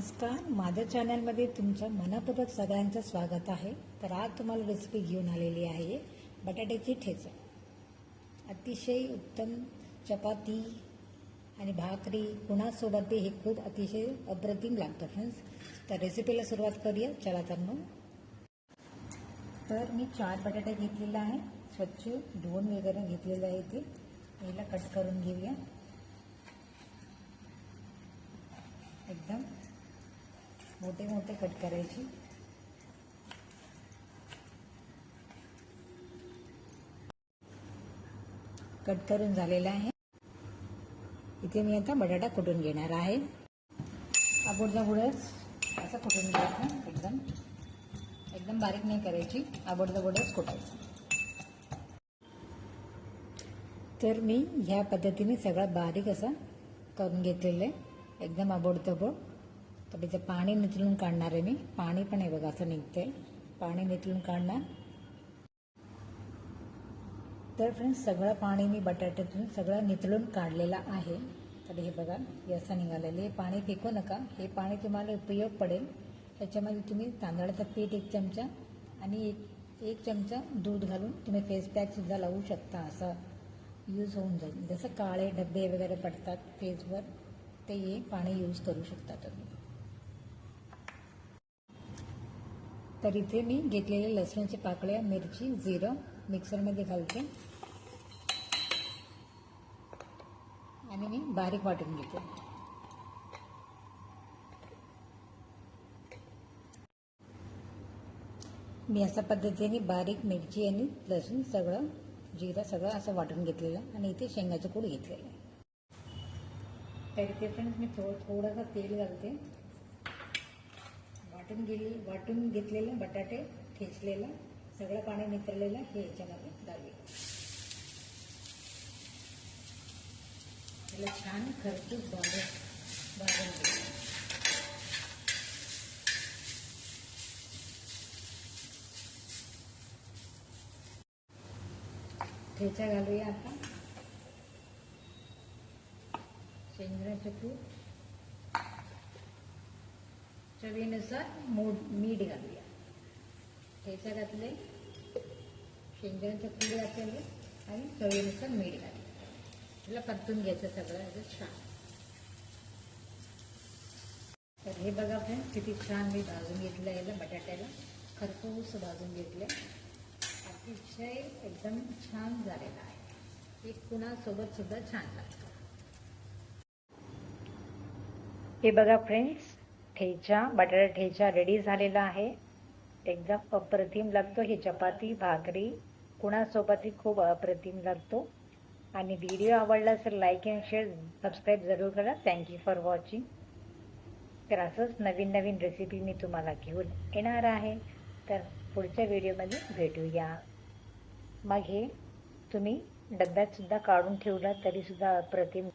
माझ्या चॅनलमध्ये तुमचं मनापूर्वक सगळ्यांचं स्वागत आहे. तर आज तुम्हाला रेसिपी घेऊन आलेली आहे बटाट्याची ठेचा अतिशय उत्तम चपाती आणि भाकरी कुणासोबत हे खूप अतिशय अप्रतिम लागतं फ्रेंड्स तर रेसिपीला सुरुवात करूया. चला तर मग. तर मी चार बटाटे घेतलेला आहे स्वच्छ धुवून वगैरे घेतलेलं आहे ते. याला कट करून घेऊया एकदम मोठे मोठे कट करायचे. कट करून झालेला आहे. इथे मी आता बटाटा कुटून घेणार आहे. आबोडचा गुडच असं कुटून घ्यायचं. एकदम एकदम बारीक नाही करायची. आबोडचा गुडच कुटायचं. तर मी ह्या पद्धतीने सगळं बारीक असं करून घेतलेलं आहे. एकदम आबोडतबोड तर त्याचं पाणी निचलून काढणार आहे मी. पाणी पण आहे बघा असं निघते पाणी निचलून काढणार. तर फ्रेंड्स सगळं पाणी मी बटाट्यातून सगळं निचलून काढलेलं आहे. तर हे बघा हे असं निघालेलं हे पाणी फेकू नका. हे पाणी तुम्हाला उपयोग पडेल. त्याच्यामध्ये तुम्ही तांदळाचं पीठ एक चमचा आणि एक एक चमचा दूध घालून तुम्ही फेस पॅकसुद्धा लावू शकता. असं यूज होऊन जाईल. जसं काळे डबे वगैरे पडतात फेसवर ते हे पाणी यूज करू शकता तुम्ही. तर इथे मी घेतलेले लसणाची पाकळ्या मिरची जिरं मिक्सरमध्ये घालते. आणि मी बारीक वाटून घेते. मी अशा पद्धतीने बारीक मिरची आणि लसूण सगळं जिरं सगळं असं वाटून घेतलेलं आणि इथे शेंगाचं कूड घेतलेलं आहे. तर इथे फ्रेंड्स मी थोडं थोडंसं तेल घालते. वाटून गेली वाटून घेतलेलं बटाटे ठेचलेलं सगळं पाणी नितरलेलं हे याच्यामध्ये डाळी त्याला छान खरपूस भाजून भाजून ठेचा घालूया आता. शेंगदाण्याचं तूप चवीनुसार मूड मीठ घालूया. ठेचा घातले शेंगदाण्याचं पुढे घातले आणि चवीनुसार मीठ घातले त्याला परतून घ्यायचं सगळं असं छान. तर हे बघा फ्रेंड किती छान मी भाजून घेतलं याला बटाट्याला. खरपूस भाजून घेतले अतिशय एकदम छान झालेला आहे. एक कुणासोबत सुद्धा छान लागतं. हे बघा फ्रेंड्स ठेचा बटाटा ठेचा रेडी झालेला आहे. एकदम अप्रतिम लागतो. ही चपाती भाकरी कुणासोबतही खूप अप्रतिम लागतो. आणि व्हिडिओ आवडला असेल लाईक अँड शेअर सबस्क्राईब जरूर करा. थँक्यू फॉर वॉचिंग तर असंच नवीन नवीन रेसिपी मी तुम्हाला घेऊन येणार आहे. तर पुढच्या व्हिडिओमध्ये भेटूया. मग हे तुम्ही डब्यातसुद्धा काढून ठेवला तरीसुद्धा अप्रतिम